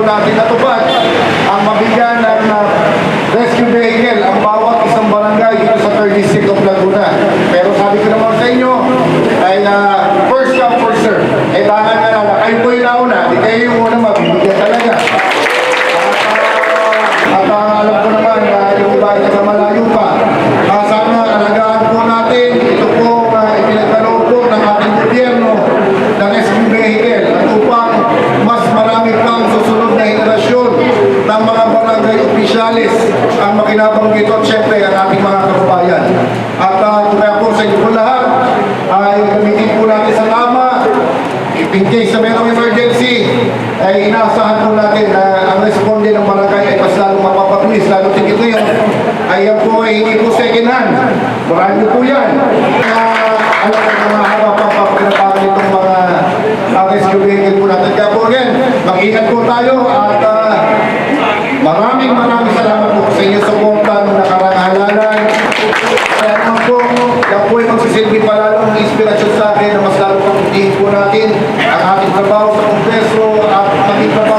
natupad ang mabigyan ng uh, rescue vehicle ang bawat isang barangay dito sa 3rd District of Laguna. Pero sabi ko naman sa inyo, ay uh, first come, first serve. Eh, tangan nga lang, kayo po yung nauna, di kayo yung una mabibigyan talaga. At uh, alam ko naman na yung iba ay nagmamalayo pa. Uh, sana alagaan po natin ito po uh, ipinagkaloob po ng ating gobyerno ng rescue vehicle at upang mas marami pang susunod na henerasyon ng mga barangay opisyalis ang makinabanggit at syempre ang ating mga kababayan. At uh, kaya po sa inyo po lahat ay gamitin po natin sa tama in case na mayroong emergency, ay inaasahan po natin na ang responde ng barangay ay mas lalong mapapabilis, lalo tigit ngayon, ay yan po ay hindi po second hand. Marami po yan. Uh, alam ko na mahaba pa pa pagkinabangan itong mga uh, rescue vehicle po natin. Kaya po again, mag-ingat po tayo at uh, Maraming maraming salamat po sa inyo suporta ng nakarang halalan. Kaya naman po, yan po ay magsisilbi pa lalo ng inspirasyon sa akin na mas lalo pang hindi po natin ang ating trabaho sa Kongreso at maging trabaho